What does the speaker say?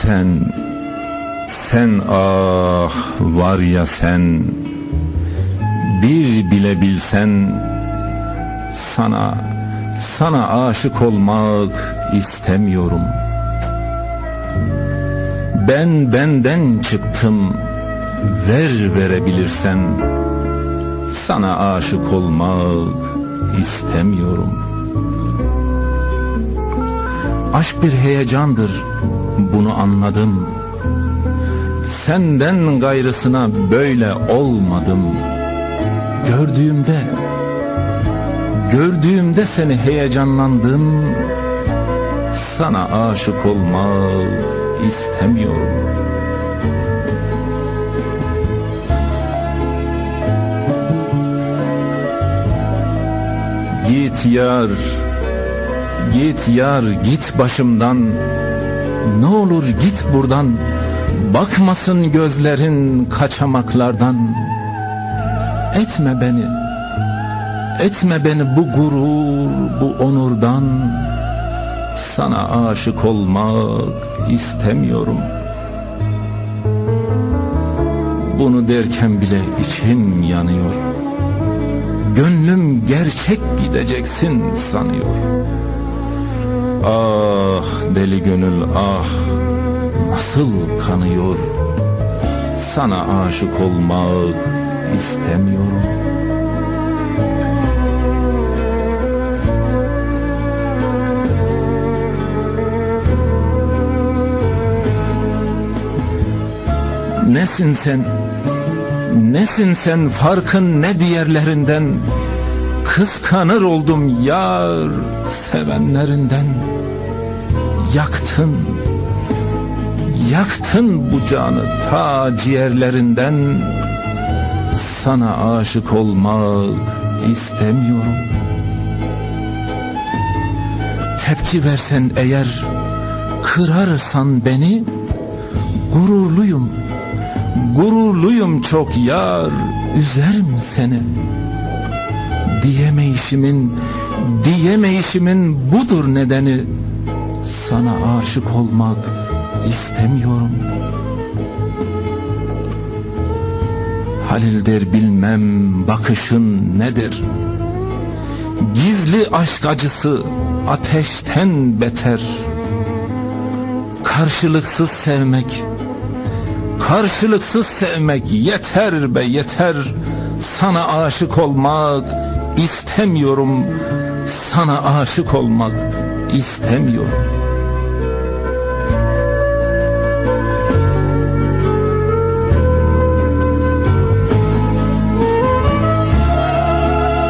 Sen, sen ah var ya sen Bir bile bilsen Sana, sana aşık olmak istemiyorum. Ben benden çıktım Ver verebilirsen Sana aşık olmak istemiyorum Aşk bir heyecandır, bunu anladım. Senden gayrısına böyle olmadım. Gördüğümde, gördüğümde seni heyecanlandım. Sana aşık olmak istemiyorum. Git yar, Git yar git başımdan. Ne olur git buradan. Bakmasın gözlerin kaçamaklardan. Etme beni. Etme beni bu gurur bu onurdan. Sana aşık olmak istemiyorum. Bunu derken bile içim yanıyor. Gönlüm gerçek gideceksin sanıyor Ah deli gönül ah nasıl kanıyor Sana aşık olmak istemiyorum Nesin sen? Nesin sen farkın ne diğerlerinden? Kıskanır oldum yar sevenlerinden. Yaktın Yaktın bu canı ta ciğerlerinden. Sana aşık olmak istemiyorum. Tepki versen eğer Kırarsan beni Gururluyum Gururluyum çok yar. Üzerim seni Diyemeyişimin, diyemeyişimin budur nedeni. Sana aşık olmak istemiyorum. Halil der bilmem bakışın nedir? Gizli aşk acısı ateşten beter. Karşılıksız sevmek, karşılıksız sevmek yeter be yeter. Sana aşık olmak İstemiyorum sana aşık olmak istemiyorum.